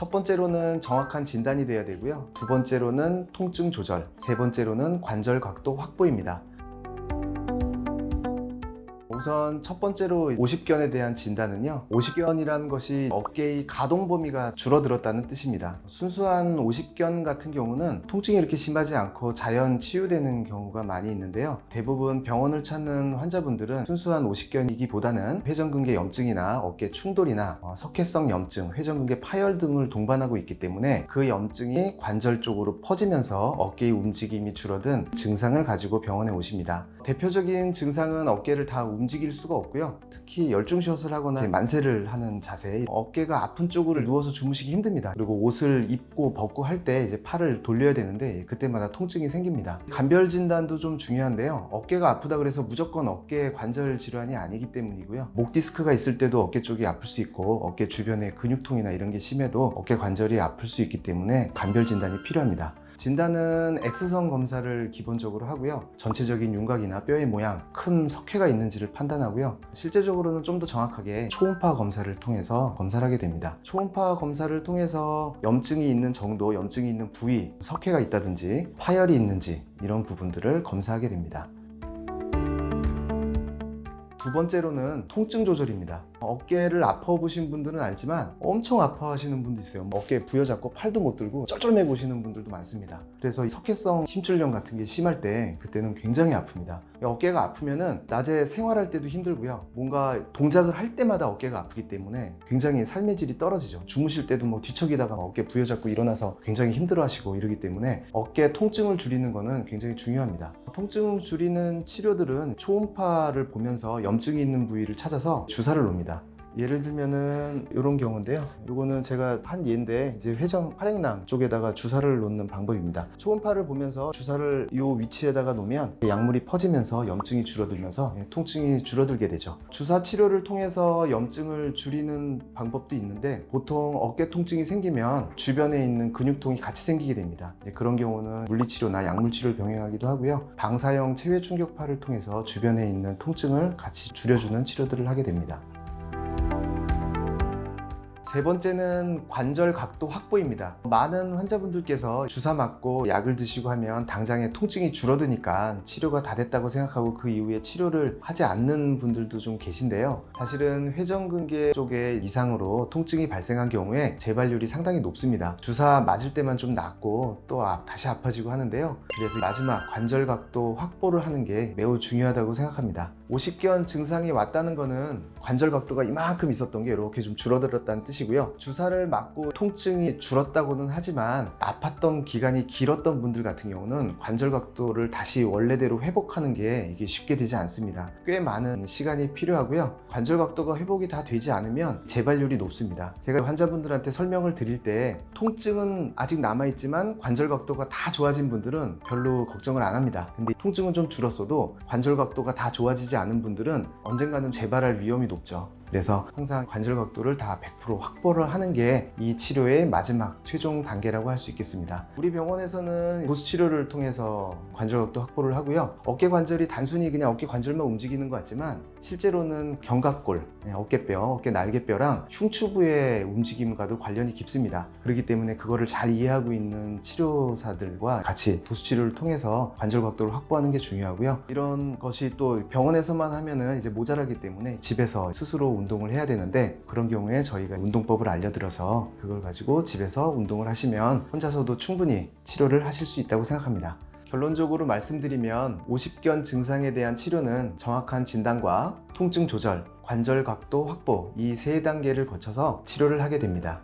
첫 번째로는 정확한 진단이 돼야 되고요. 두 번째로는 통증 조절, 세 번째로는 관절 각도 확보입니다. 우선 첫 번째로 오십견에 대한 진단은요. 오십견이라는 것이 어깨의 가동 범위가 줄어들었다는 뜻입니다. 순수한 오십견 같은 경우는 통증이 이렇게 심하지 않고 자연 치유되는 경우가 많이 있는데요. 대부분 병원을 찾는 환자분들은 순수한 오십견이기보다는 회전근개 염증이나 어깨 충돌이나 어, 석회성 염증, 회전근개 파열 등을 동반하고 있기 때문에 그 염증이 관절 쪽으로 퍼지면서 어깨의 움직임이 줄어든 증상을 가지고 병원에 오십니다. 대표적인 증상은 어깨를 다 움직 일 수가 없고요. 특히 열중샷을 하거나 만세를 하는 자세, 어깨가 아픈 쪽으로 누워서 주무시기 힘듭니다. 그리고 옷을 입고 벗고 할 때 이제 팔을 돌려야 되는데 그때마다 통증이 생깁니다. 간별 진단도 좀 중요한데요. 어깨가 아프다 그래서 무조건 어깨 관절 질환이 아니기 때문이고요. 목 디스크가 있을 때도 어깨 쪽이 아플 수 있고 어깨 주변에 근육통이나 이런 게 심해도 어깨 관절이 아플 수 있기 때문에 간별 진단이 필요합니다. 진단은 X선 검사를 기본적으로 하고요. 전체적인 윤곽이나 뼈의 모양, 큰 석회가 있는지를 판단하고요. 실제적으로는 좀 더 정확하게 초음파 검사를 통해서 검사를 하게 됩니다. 초음파 검사를 통해서 염증이 있는 정도, 염증이 있는 부위, 석회가 있다든지 파열이 있는지 이런 부분들을 검사하게 됩니다. 두 번째로는 통증 조절입니다. 어깨를 아파 보신 분들은 알지만 엄청 아파하시는 분도 있어요. 어깨 부여잡고 팔도 못 들고 쩔쩔매 보시는 분들도 많습니다. 그래서 이 석회성 힘줄염 같은 게 심할 때 그때는 굉장히 아픕니다. 어깨가 아프면은 낮에 생활할 때도 힘들고요. 뭔가 동작을 할 때마다 어깨가 아프기 때문에 굉장히 삶의 질이 떨어지죠. 주무실 때도 뭐 뒤척이다가 어깨 부여잡고 일어나서 굉장히 힘들어하시고 이러기 때문에 어깨 통증을 줄이는 거는 굉장히 중요합니다. 통증 줄이는 치료들은 초음파를 보면서 염증이 있는 부위를 찾아서 주사를 놓습니다. 예를 들면은 이런 경우인데요. 이거는 제가 한 예인데 이제 회전 활액낭 쪽에다가 주사를 놓는 방법입니다. 초음파를 보면서 주사를 이 위치에다가 놓으면 약물이 퍼지면서 염증이 줄어들면서 통증이 줄어들게 되죠. 주사 치료를 통해서 염증을 줄이는 방법도 있는데 보통 어깨 통증이 생기면 주변에 있는 근육통이 같이 생기게 됩니다. 그런 경우는 물리치료나 약물치료를 병행하기도 하고요. 방사형 체외 충격파를 통해서 주변에 있는 통증을 같이 줄여주는 치료들을 하게 됩니다. 세 번째는 관절 각도 확보입니다. 많은 환자분들께서 주사 맞고 약을 드시고 하면 당장에 통증이 줄어드니까 치료가 다 됐다고 생각하고 그 이후에 치료를 하지 않는 분들도 좀 계신데요. 사실은 회전근개 쪽에 이상으로 통증이 발생한 경우에 재발률이 상당히 높습니다. 주사 맞을 때만 좀 낫고 또 아- 다시 아파지고 하는데요. 그래서 마지막 관절 각도 확보를 하는 게 매우 중요하다고 생각합니다. 50견 증상이 왔다는 거는 관절 각도가 이만큼 있었던 게 이렇게 좀 줄어들었다는 뜻이 고요. 주사를 맞고 통증이 줄었다고는 하지만 아팠던 기간이 길었던 분들 같은 경우는 관절 각도를 다시 원래대로 회복하는 게 이게 쉽게 되지 않습니다. 꽤 많은 시간이 필요하고요. 관절 각도가 회복이 다 되지 않으면 재발률이 높습니다. 제가 환자분들한테 설명을 드릴 때 통증은 아직 남아있지만 관절 각도가 다 좋아진 분들은 별로 걱정을 안 합니다. 근데 통증은 좀 줄었어도 관절 각도가 다 좋아지지 않은 분들은 언젠가는 재발할 위험이 높죠. 그래서 항상 관절 각도를 다 100% 확보를 하는 게 이 치료의 마지막 최종 단계라고 할 수 있겠습니다. 우리 병원에서는 보수 치료를 통해서 관절 각도 확보를 하고요. 어깨 관절이 단순히 그냥 어깨 관절만 움직이는 것 같지만 실제로는 견갑골, 네, 어깨뼈, 어깨 날개뼈랑 흉추부의 움직임과도 관련이 깊습니다. 그렇기 때문에 그거를 잘 이해하고 있는 치료사들과 같이 도수 치료를 통해서 관절 각도를 확보하는 게 중요하고요. 이런 것이 또 병원에서만 하면은 이제 모자라기 때문에 집에서 스스로 운동을 해야 되는데 그런 경우에 저희가 운동법을 알려드려서 그걸 가지고 집에서 운동을 하시면 혼자서도 충분히 치료를 하실 수 있다고 생각합니다. 결론적으로 말씀드리면 50견 증상에 대한 치료는 정확한 진단과 통증 조절, 관절 각도 확보 이 세 단계를 거쳐서 치료를 하게 됩니다.